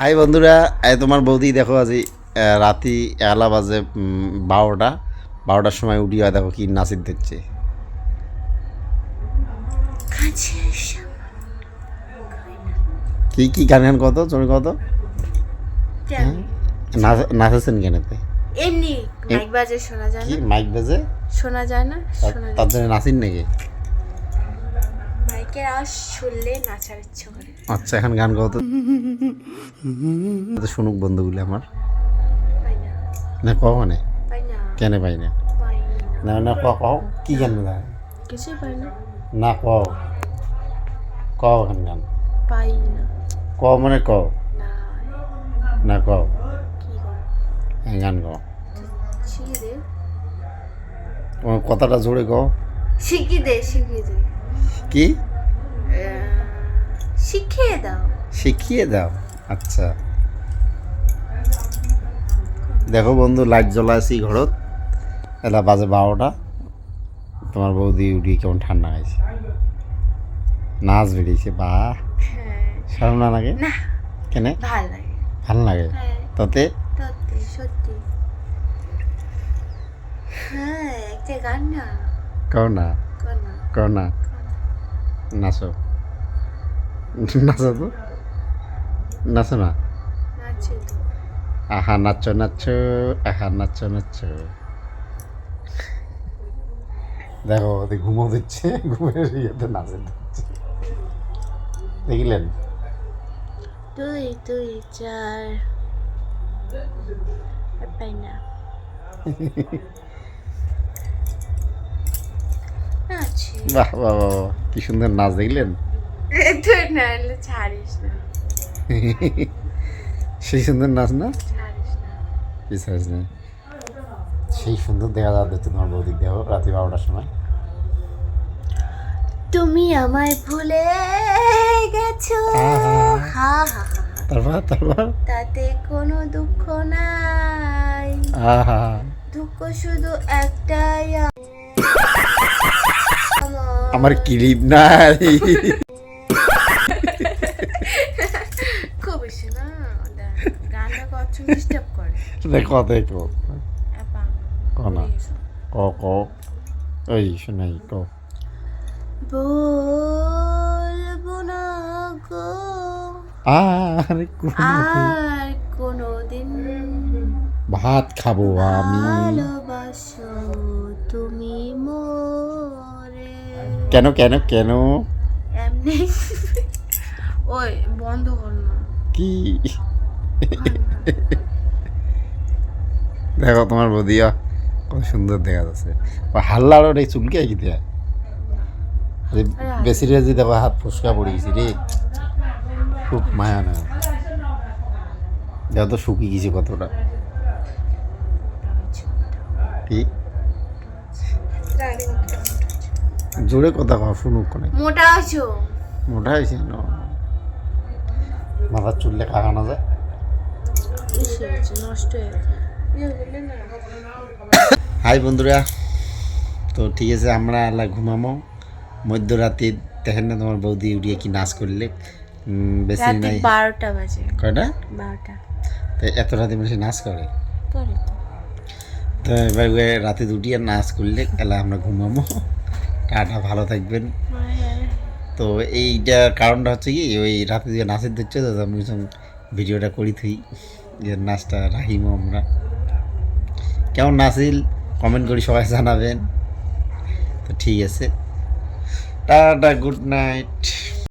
High বন্ধুরা তোমার বৌদি দেখো আজি রাতি এগালা বাজে বারোটা। বারোটার সময় উঠিয়া দেখো কি নাচির দিচ্ছে কি কি গান গান কত তুমি কত কেন? নাচ- নাচেছেন কেনেতে এমনি মাইক বাজে শোনা যায় কি না। মাইক বাজে? শোনা যায় না তার- জন্য নাচিন নাকি? আওয়াজ শুনলে নাচার ইচ্ছে করে আচ্ছা এখন গান কত তো। শুনুক বন্ধুগুলি আমার। না। কও মানে? কেন পাই না? না। না না ক কও কি গান গায় কিছুই পাই না। না কও। কও এখন গান। পাই না। ক মানে কও? না। কও। গান কও তোমার কথাটা জোরে কও। শিখিয়ে দে শিখিয়ে দে। কি? শিখিয়ে দাও। শিখিয়ে দাও আচ্ছা। দেখো বন্ধু লাইট জ্বলা জ্বলাইছি ঘরত। এটা বাজে বারোটা। তোমার বৌদি উঠি কেমন ঠান্ডা গেছে নাচ বেরিয়েছে বা। হ্যাঁ। সারম না লাগে? কেনে? ভালো লাগে। হ্যাঁ। তাতে? সত্যি। হ্যাঁ একটা গান না। কর না। কও না। নাচো। নাচো তো নাচো না আহা নাচো নাচো আহা নাচো নাচো। দেখো ওদের ঘুমো দিচ্ছে ঘুমের ইয়েতে নাচে দিচ্ছে। দেখলেন? দুই দুই চার। পাই না। বাহ বাহ বাহ বাহ, কি সুন্দর নাচ দেখলেন? তুই নাহলে ছাড়িস না সেই সুন্দর নাচ না? ছাড়িস সেই সুন্দর দেখা যাবে তোমার বৌদিক দেখো রাতে বারোটার সময়। তুমি আমায় ভুলে গেছো। হা হা। তারপর তারপর? তাতে কোনো দুঃখ নাই। আহা। দুঃখ শুধু একটাই আমার আমার ক্লিপ নাই? ক। ক শোনাই ক। বলব না গো। আর কোনো আর কোনোদিন। ভাত খাব আমি। ভালোবাসো তুমি মোরে। কেন কেন কেন? এমনি। ওই বন্ধ কর না কি? দেখো তোমার বদিয়া কত সুন্দর দেখা যাচ্ছে। হাল্লার এই চুলকে কি দেয়? বেশি রেজি দেখো হাত ফুসকা পড়ে গেছি রে। খুব মায়া না। দেখো তো শুকিয়ে গেছে কতটা। কি? জোরে কথা শুনুক কোনে মোটা আছো? মোটা হয়েছে? না। মাথার চুললে কাকানো যায়। হাই বন্ধুরা তো ঠিক আছে আমরা আল্লাহ ঘুমামো। মধ্যরাতে দেখেন না তোমার বৌদি উড়িয়ে কি নাচ করলে। বেশি নাই। বারোটা বাজে। কয়টা? বারোটা। তো এত রাতে মানুষ নাচ করে? তো। এবার রাতে দুটিয়ে নাচ করলে এলা আমরা ঘুমামো। টাটা ভালো থাকবেন। তো এইটা কারণটা হচ্ছে কি, ওই রাতে যে নাচের দিচ্ছে তো আমি ভিডিওটা করি থুই, যে নাচটা রাহিমো আমরা। কেমন নাচিল কমেন্ট করি সবাই জানাবেন। তো ঠিক আছে। Tata good night